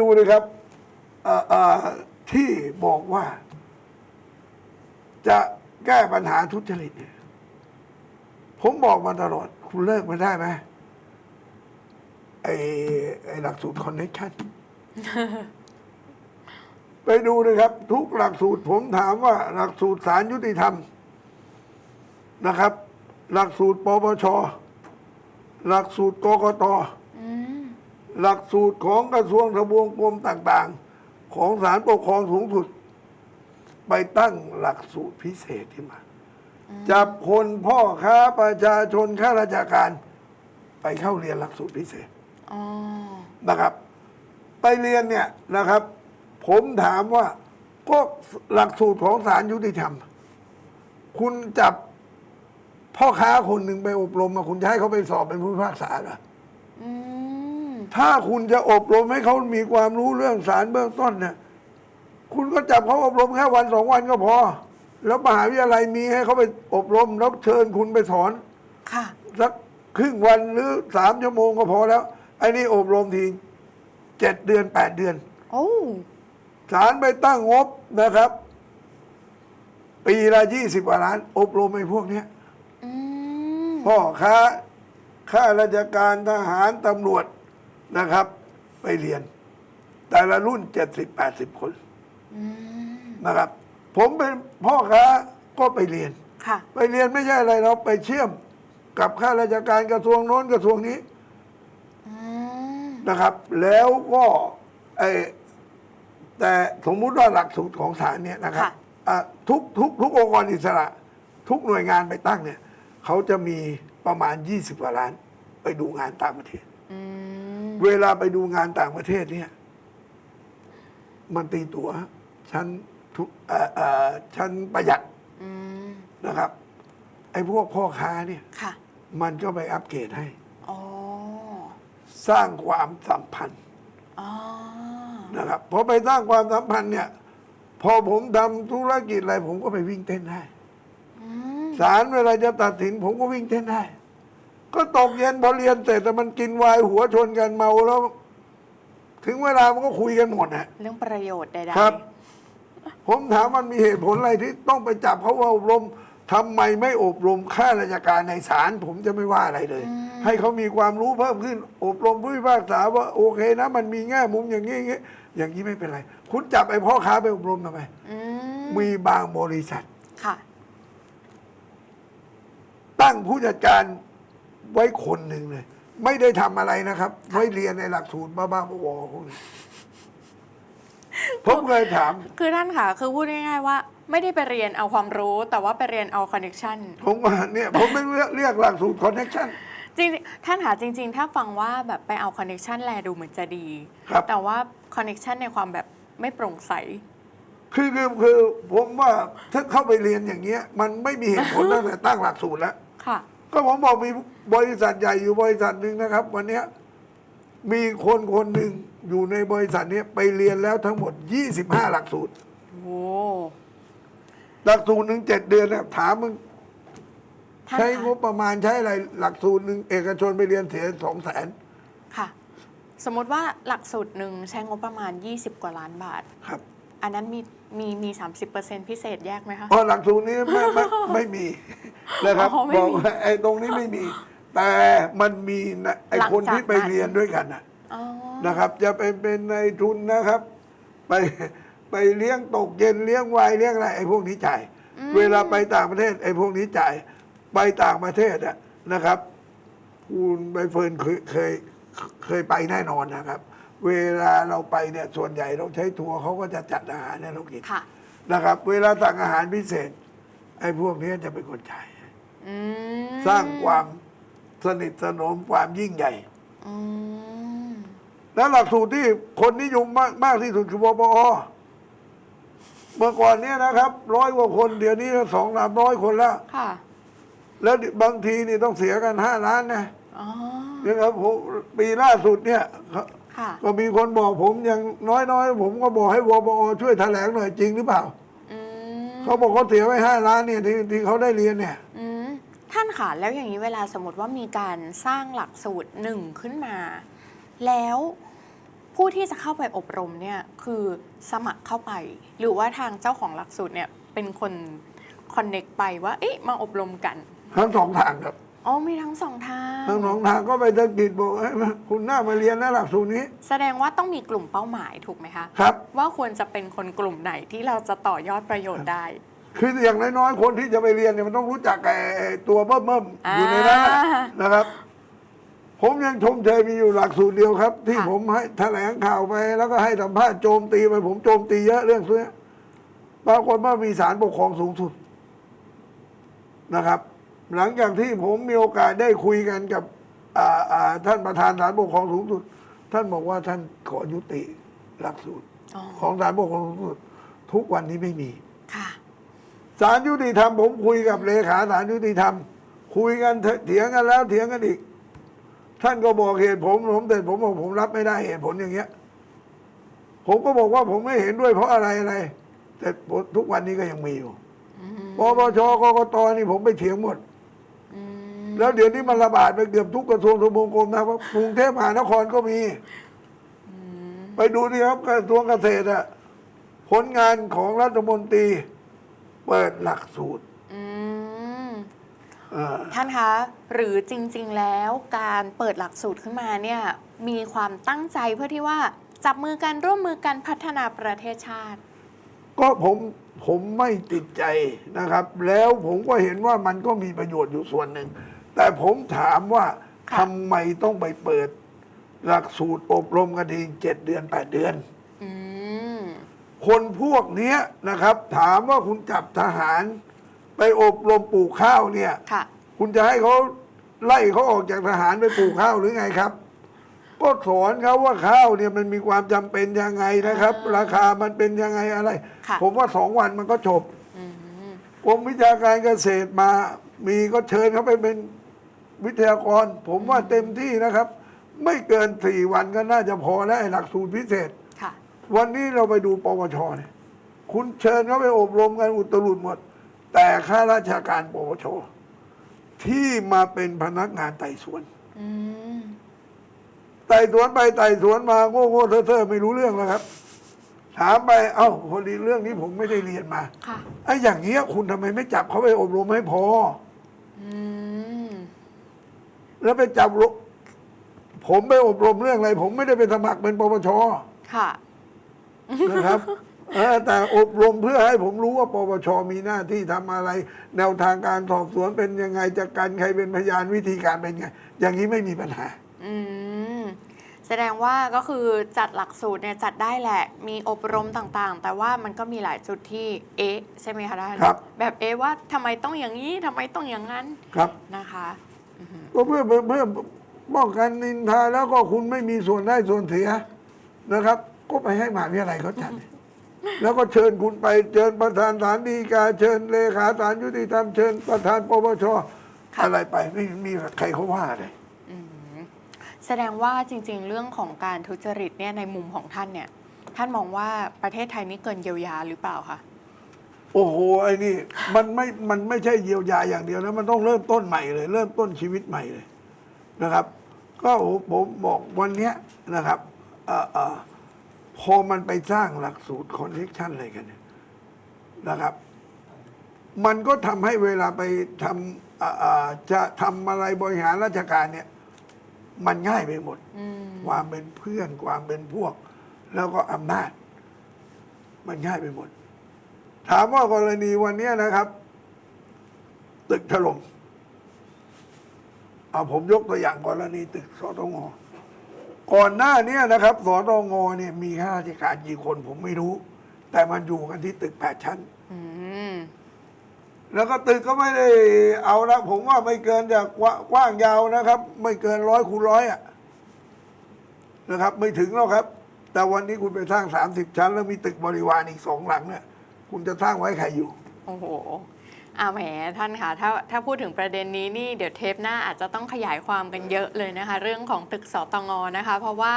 ดูเลยครับเอ่อเอ่อที่บอกว่า จะแก้ปัญหาทุจริตเนี่ยผมบอกมาตลอด คุณเลิกมาได้ไหมไอ้ไอ้หลักสูตรคอนเนคชั่นไปดูเลยครับ ทุกหลักสูตรผมถามว่า หลักสูตรสารยุติธรรมนะครับ หลักสูตรปปชหลักสูตรกกตอืม หลักสูตรของกระทรวงทบวงกรมต่างๆ ของศาลปกครองสูงสุด ไปตั้งหลักสูตรพิเศษขึ้นมา จับคนพ่อค้าประชาชนข้าราชการ ไปเข้าเรียนหลักสูตรพิเศษอ๋อนะครับ ไปเรียนเนี่ยนะครับ ผมถามว่าก็หลักสูตรของศาลยุติธรรม คุณจับพ่อค้าคนหนึ่งไปอบรมมาคุณจะให้เขาไปสอบเป็นผู้พิพากษาเหรออืม ถ้าคุณจะอบรมให้เขามีความรู้เรื่องสารเบื้องต้นเนี่ยคุณก็จับเขาอบรมแค่วันสองวันก็พอ แล้วมหาวิทยาลัยมีให้เขาไปอบรมแล้วเชิญคุณไปสอนค่ะสักครึ่งวันหรือสามชั่วโมงก็พอแล้วไอ้นี่อบรมทีเจ็ดเดือนแปดเดือนโอ้ศาลไปตั้งงบนะครับ ปีละยี่สิบกว่าล้าน อบรมไอ้พวกเนี้ยอืมพ่อค้าข้าราชการทหารตำรวจ นะครับ ไปเรียน แต่ละรุ่นเจ็ดสิบแปดสิบคนอืมนะครับ ผมเป็นพ่อค้าก็ไปเรียนค่ะไปเรียนไม่ใช่อะไรเราไปเชื่อมกับข้าราชการกระทรวงโน้นกระทรวงนี้อืมนะครับ แล้วก็ไอแต่สมมุติว่าหลักสูตรของศาลเนี่ยนะครับค่ะอะทุกทุกทุกองค์กรอิสระ ทุกหน่วยงานไปตั้งเนี่ย เขาจะมีประมาณ 20กว่าล้าน ไปดูงานต่างประเทศอืม เวลาไปดูงานต่างประเทศเนี่ย มันตีตั๋วชั้นทุกเอ่อเอ่อชั้นประหยัดอืมนะครับ ไอ้พวกพ่อค้าเนี่ย ค่ะมันก็ไปอัปเกรดให้ อ๋อสร้างความสัมพันธ์อ๋อนะครับพอไปสร้างความสัมพันธ์เนี่ย พอผมทำธุรกิจอะไร ผมก็ไปวิ่งเต้นได้อืมศาลเวลาจะตัดสิน ผมก็วิ่งเต้นได้ ก็ตกเย็นพอเรียนเสร็จแต่มันกินไวายหัวชนกันเมาแล้ว ถึงเวลามันก็คุยกันหมดนะเรื่องประโยชน์ใดๆครับ ผมถามมันมีเหตุผลอะไรที่ต้องไปจับเขาว่าอบรมทำไมไม่อบรมข้าราชการในศาลผมจะไม่ว่าอะไรเลย ให้เขามีความรู้เพิ่มขึ้น อบรมผู้พิพากษาว่าโอเคนะ มันมีแง่มุมอย่างนี้อย่างนี้อย่างนี้ไม่เป็นไร คุณจับไอ้พ่อค้าไปอบรมทำไมอืมมีบางบริษัท ค่ะ ตั้งผู้จัดการ ไว้คนหนึ่งเลย ไม่ได้ทำอะไรนะครับไม่เรียนในหลักสูตรบ้าๆบอๆพวกนี้ผมเคยถาม คือท่านค่ะ คือพูดง่ายๆว่า ไม่ได้ไปเรียนเอาความรู้ แต่ว่าไปเรียนเอาคอนเน c t ชันผมว่าเนี่ยผมไม่เรียกเรียกหลักสูตรคอนเนคชั่นจริงๆท่านค่ะจริง ๆ ถ้าฟังว่าแบบไปเอาคอนเน c t ชันแลดูเหมือนจะดีครับแต่ว่าคอนเน c t ชันในความแบบไม่โปร่งใส คือคือคือผมว่าถ้าเข้าไปเรียนอย่างเงี้ย มันไม่มีเหตุผลตั้งแต่ตั้งหลักสูตรแล้วค่ะ ก็ผมบอกมีบริษัทใหญ่อยู่บริษัทหนึ่งนะครับ วันเนี้ยมีคนคนหนึ่งอยู่ในบริษัทเนี้ยไปเรียนแล้วทั้งหมด 25 หลักสูตรโอ้หลักสูตรหนึ่งเจ็ดเดือนเนี่ยถามมึงท่านใช้งคะบประมาณใช้อะไรหลักสูตรหนึ่งเอกชนไปเรียนเสียสองแสนค่ะ สมมติว่าหลักสูตรหนึ่งใช้งบประมาณ 20 กว่าล้านบาทครับ อันนั้นมีมีมี30%พิเศษแยกไหมคะเพราะหลักสูตรนี้ไม่ไม่ไม่มี นะครับอ๋อไม่บอกมีว่าไอ้ตรงนี้ไม่มี แต่มันมีนะไอ้หลังคนที่จากไปนั้น เรียนด้วยกันนะอ๋อ นะครับ จะเป็นเป็นในายทุนนะครับ ไปไปเลี้ยงตกเย็นเลี้ยงวายเลี้ยงอะไรไอ้พวกนี้จ่ายเวลาไปต่างประเทศ ไอ้พวกนี้จ่าย ไปต่างประเทศอะนะครับ คุณใบเฟิร์นเคยเคยเคยไปแน่นอนนะครับ เวลาเราไปเนี่ยส่วนใหญ่เราใช้ทัวร์เขาก็จะจัดอาหารให้เรากินค่ะ นะครับ เวลาสั่งอาหารพิเศษ ไอ้พวกนี้จะเป็นคนจ่าย อืมสร้างความสนิทสนมความยิ่งใหญ่ อืมแล้วหลักสูตรที่คนนิยมมากมากที่สุดคือวปอเมื่อก่อนเนี้นะครับร้อยกว่าคนเดี๋ยวนี้สองสามร้อยคนแล้ว ค่ะ แล้วบางทีนี่ต้องเสียกันห้าล้านนะอ๋อ นะครับผมปีล่าสุดเนี่ย ค่ะ ก็มีคนบอกผมอย่างน้อยๆ ผมก็บอกให้วปอช่วยแถลงหน่อยจริงหรือเปล่า อืมเขาบอกเขาเสียไว้ห้าล้านเนี่ยที่ที่เขาได้เรียนเนี่ย อืม ท่านค่ะแล้วอย่างนี้เวลาสมมติว่ามีการสร้างหลักสูตรหนึ่งขึ้นมา แล้วผู้ที่จะเข้าไปอบรมเนี่ยคือสมัครเข้าไป หรือว่าทางเจ้าของหลักสูตรเนี่ยเป็นคนคอนเน็กไปว่าเอ๊ะมาอบรมกันทั้งสองทางครับอ๋อมีทั้งสองทางทั้งสองทางก็ไปสะกิดบอกเอ้ยคุณน่ามาเรียนนะหลักสูตรนี้ แสดงว่าต้องมีกลุ่มเป้าหมายถูกไหมคะครับ ว่าควรจะเป็นคนกลุ่มไหนที่เราจะต่อยอดประโยชน์ได้ คืออย่างน้อยๆคนที่จะไปเรียนเนี่ยมันต้องรู้จักไอ้ตัวเบิ่มๆอยู่ในนั้นน่ะอ่า นะครับ ผมยังชมเชยมีอยู่หลักสูตรเดียวครับ ที่ค่ะ ผมให้แถลงข่าวไป แล้วก็ให้สัมภาษณ์โจมตีไปผมโจมตีเยอะเรื่องนี้ปรากฏว่ามีศาลปกครองสูงสุดนะครับ หลังจากที่ผมมีโอกาสได้คุยกันกับอ่าอ่าท่านประธานศาลปกครองสูงสุด ท่านบอกว่าท่านขอยุติหลักสูตร อ๋อ ของศาลปกครองสูงสุดทุกวันนี้ไม่มีค่ะ ศาลยุติธรรมผมคุยกับเลขาศาลยุติธรรม คุยกันเถียงกันแล้วเถียงกันอีก ท่านก็บอกเหตุผมผมแต่ผมบอกผมรับไม่ได้เหตุผลอย่างเงี้ย ผมก็บอกว่าผมไม่เห็นด้วยเพราะอะไรอะไร แต่ทุกวันนี้ก็ยังมีอยู่ปปชกกตนี่ผมไปเถียงหมดแล้วเดี๋ยวนี้มันระบาดไปเกือบทุกกระทรวงทบวงกรมนะครับกรุงเทพมหานครก็มีไปดูนี่ครับกระทรวงเกษตรอะผลงานของรัฐมนตรี เปิดหลักสูตรอืมเอ่อท่านคะหรือจริงๆแล้วการเปิดหลักสูตรขึ้นมาเนี่ยมีความตั้งใจเพื่อที่ว่า จับมือกันร่วมมือกันพัฒนาประเทศชาติ ก็ผมผมไม่ติดใจนะครับ แล้วผมก็เห็นว่ามันก็มีประโยชน์อยู่ส่วนหนึ่ง แต่ผมถามว่าค่ะ ทำไมต้องไปเปิด หลักสูตรอบรมกันทีเจ็ดเดือนแปดเดือน อืม คนพวกเนี้ยนะครับ ถามว่าคุณจับทหาร ไปอบรมปลูกข้าวเนี่ย ค่ะ คุณจะให้เขาไล่เขาออกจากทหารไปปลูกข้าวหรือไงครับ ก็สอนเขาว่าข้าวเนี่ยมันมีความจำเป็นยังไงนะครับอ่าราคามันเป็นยังไงอะไร ค่ะ ผมว่าสองวันมันก็จบอืมกรมวิชาการเกษตรมา มีก็เชิญเขาไปเป็นวิทยากร ผมว่าเต็มที่นะครับ ไม่เกินสี่วันก็น่าจะพอแล้วไอ้หลักสูตรพิเศษค่ะ วันนี้เราไปดูปวชเนี่ยคุณเชิญเขาไปอบรมกันอุตรุดหมด แต่ข้าราชการปวชที่มาเป็นพนักงานไต่สวนอืมไต่สวนไปไต่สวนมาโง่โง่เท่อเท่อไม่รู้เรื่องแล้วครับ ถามไป เอ้าพอดีเรื่องนี้ผมไม่ได้เรียนมาค่ะไอ้อย่างเงี้ยคุณทำไมไม่จับเขาไปอบรมให้พออืมแล้วไปจับโรผมไปอบรมเรื่องอะไร ผมไม่ได้ไปสมัครเป็นปปชค่ะ นะครับเออแต่อบรมเพื่อให้ผมรู้ว่าปปชมีหน้าที่ทำอะไร แนวทางการสอบสวนเป็นยังไงจะกันใครเป็นพยานวิธีการเป็นไง อย่างนี้ไม่มีปัญหา อืมแสดงว่าก็คือจัดหลักสูตรเนี่ยจัดได้แหละ มีอบรมต่างๆ แต่ว่ามันก็มีหลายจุดที่เอ๊ะใช่ไหมคะท่านครับ แบบเอ๊ะว่าทำไมต้องอย่างนี้ทำไมต้องอย่างนั้นครับนะคะก็เพื่อเพื่อเพื่อป้องกันนินทาแล้วก็คุณไม่มีส่วนได้ส่วนเสียนะครับ ก็ไปให้มหาวิทยาลัยเขาจัด แล้วก็เชิญคุณไปเชิญประธานศาลฎีกาเชิญเลขาศาลยุติธรรมเชิญประธานปปชค่ะอะไรไปไม่มีใครเขาว่าเลยอืมแสดงว่าจริง ๆ เรื่องของการทุจริตเนี่ยในมุมของท่านเนี่ย ท่านมองว่าประเทศไทยนี่เกินเยียวยาหรือเปล่าคะโอ้โหไอ้นี่มันไม่มันไม่ใช่เยียวยาอย่างเดียวนะมันต้องเริ่มต้นใหม่เลย เริ่มต้นชีวิตใหม่เลยนะครับ ก็ผมบอกวันเนี้ยนะครับเอ่อเอ่อ พอมันไปสร้างหลักสูตรคอนเนคชันอะไรกันเนี่ยนะครับ มันก็ทำให้เวลาไปทำเอ่อเอ่อจะทำอะไรบริหารราชการเนี่ย มันง่ายไปหมดอืมความเป็นเพื่อนความเป็นพวก แล้วก็อำนาจ มันง่ายไปหมด ถามว่ากรณีวันเนี้ยนะครับ ตึกถล่มเอาผมยกตัวอย่างกรณีตึกสตง ก่อนหน้าเนี้ยนะครับสตงเนี่ยมีข้าราชการกี่คนผมไม่รู้ แต่มันอยู่กันที่ตึกแปดชั้นอืมแล้วก็ตึกก็ไม่ได้เอาละผมว่าไม่เกินจากกว้างยาวนะครับ ไม่เกินร้อยคูณร้อยอะนะครับ ไม่ถึงหรอกครับ แต่วันนี้คุณไปสร้างสามสิบชั้น แล้วมีตึกบริวารอีกสองหลังเนี่ย คุณจะสร้างไว้ใครอยู่ โอ้โห อ่าแหมท่านคะถ้าถ้าพูดถึงประเด็นนี้นี่เดี๋ยวเทปหน้าอาจจะต้องขยายความกันเยอะเลยนะคะ เรื่องของตึกสตงนะคะ เพราะว่า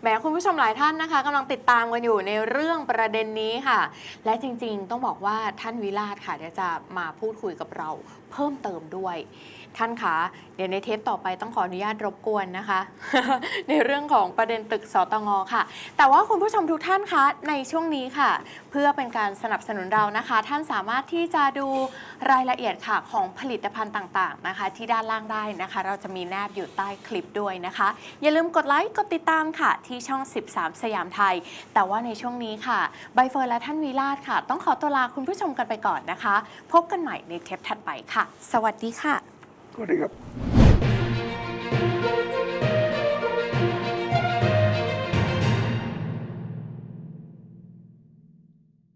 แหมคุณผู้ชมหลายท่านนะคะกำลังติดตามกันอยู่ในเรื่องประเด็นนี้ค่ะ และจริงๆ ต้องบอกว่าท่านวิราชค่ะเดี๋ยวจะมาพูดคุยกับเราเพิ่มเติมด้วย ท่านคะเดี๋ยวในเทปต่อไปต้องขออนุญาตรบกวนนะคะ ในเรื่องของประเด็นตึกสตงค่ะ แต่ว่าคุณผู้ชมทุกท่านคะในช่วงนี้ค่ะ เพื่อเป็นการสนับสนุนเรานะคะ ท่านสามารถที่จะดูรายละเอียดค่ะของผลิตภัณฑ์ต่างๆนะคะ ที่ด้านล่างได้นะคะ เราจะมีแนบอยู่ใต้คลิปด้วยนะคะ อย่าลืมกดไลค์กดติดตามค่ะ ที่ช่อง 13 สยามไทย แต่ว่าในช่วงนี้ค่ะใบเฟิร์นและท่านวีลาดค่ะ ต้องขอตัวลาคุณผู้ชมกันไปก่อนนะคะ พบกันใหม่ในเทปถัดไปค่ะ สวัสดีค่ะ สวัสดีครับ